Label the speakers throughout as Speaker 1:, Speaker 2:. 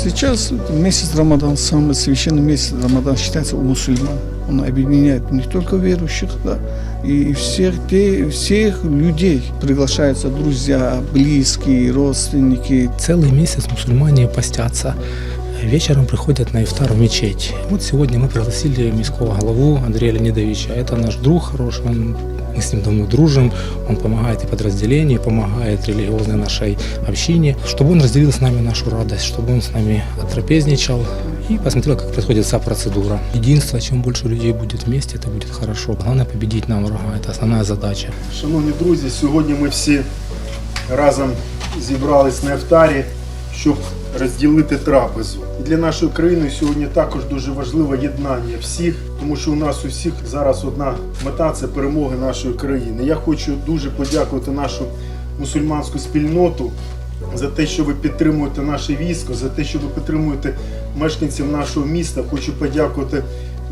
Speaker 1: Сейчас месяц Рамадан, самый священный месяц Рамадан считается у мусульман. Он объединяет не только верующих, да, и всех, те, всех людей. Приглашаются друзья, близкие, родственники.
Speaker 2: Целый месяц мусульмане постятся. Вечером приходят на ифтар в мечеть. Вот сегодня мы пригласили міського голову Андрея Леонидовича. Это наш друг хороший, он, мы с ним давно дружим. Он помогает и подразделению, и помогает религиозной нашей общине, чтобы он разделил с нами нашу радость, чтобы он с нами отрапезничал и посмотрел, как происходит вся процедура. Единство, чем больше людей будет вместе, это будет хорошо. Главное победить нам врага, это основная задача.
Speaker 3: Шановні друзі, сьогодні ми всі разом зібрались на ефтарі, Щоб розділити трапезу. І для нашої країни сьогодні також дуже важливе єднання всіх, тому що у нас у всіх зараз одна мета це перемоги нашої країни. Я хочу дуже подякувати нашу мусульманську спільноту. За те, що ви підтримуєте наше військо, за те, що ви підтримуєте мешканців нашого міста. Хочу подякувати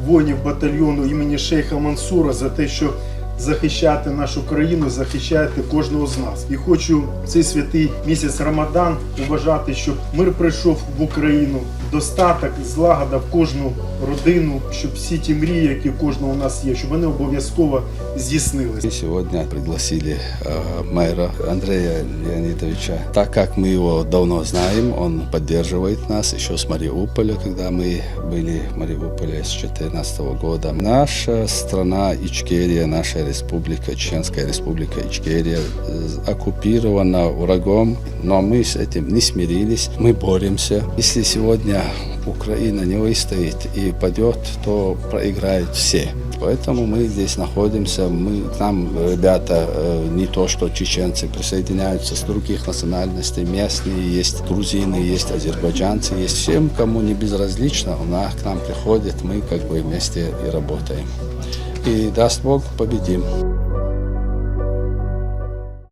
Speaker 3: воїнів батальйону імені Шейха Мансура за те, що захищаєте нашу країну, захищати кожного з нас. І хочу цей святий місяць Рамадан побажати, щоб мир прийшов в Україну, достаток, злагода в кожну родину, щоб всі ті мрії, які в кожного у нас є, щоб вони обов'язково здійснилися.
Speaker 4: Мы сегодня пригласили э, мэра Андрея Леонидовича. Так как мы его давно знаем, он поддерживает нас еще с Мариуполя, когда мы были в Мариуполе с 2014 года. Наша страна Ичкерия, наша республика, Чеченская республика Ичкерия, э, оккупирована врагом, но мы с этим не смирились, мы боремся. Если сегодня Украина не выстоит и падет, то проиграют все. Поэтому мы здесь находимся. Мы, к нам ребята э, не то что чеченцы присоединяются с других национальностей, местные есть, грузины есть, азербайджанцы есть. Всем, кому не безразлично, у нас к нам приходят, мы как бы вместе и работаем. И даст Бог, победим.